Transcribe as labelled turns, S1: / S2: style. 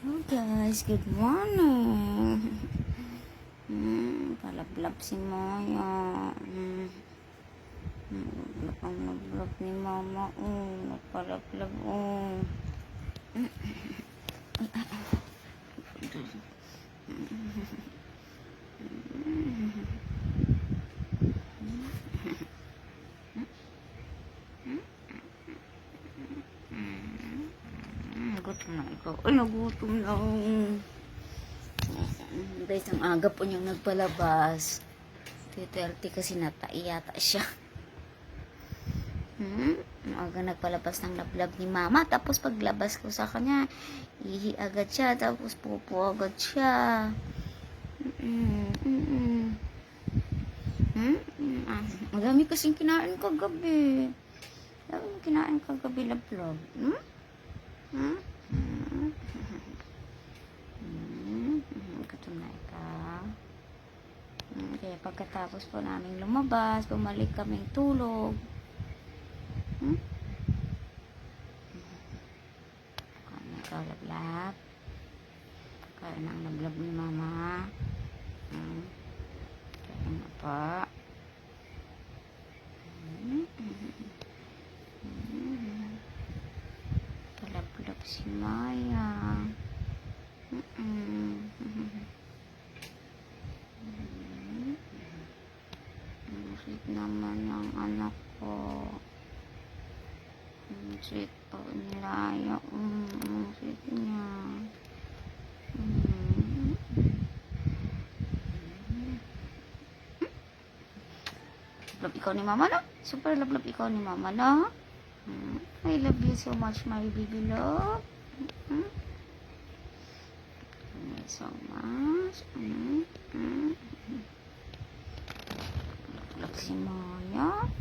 S1: Hello guys, good morning. Hmm, palablab si Maya. Hmm. Ang nablab ni Mama. Oh, nagpalablab. Oh. Hmm, gutom na ikaw. Ay, nagutom na. Guys, ang aga po niyang nagpalabas. 2.30 kasi natai yata siya. Hmm? Aga nagpalabas ng lablab ni mama. Tapos paglabas ko sa kanya, ihi agad siya. Tapos pupo agad siya. Mm-mm, mm-mm. Hmm? Mm, ah, Madami kasing kinain kagabi. Madami kinain kagabi lablab. Hmm? Hmm? Gutom na ikaw. Hmm, Kaya pagkatapos po namin lumabas, bumalik kaming tulog. Hmm? Kain na ikaw, lablab. Kain ang lablab ni mama. Hmm? Kain na pa. Hmm? Hmm? Palablab si Maya. Mm-mm. Ang sweet naman ng anak ko. Ang po nila. Mm, ang sweet niya. Mm. Love ikaw ni mama, no? Super love love ikaw ni mama, no? I love you so much, my baby love. Mm. Love you so much. Mm. Mm. Love, love si.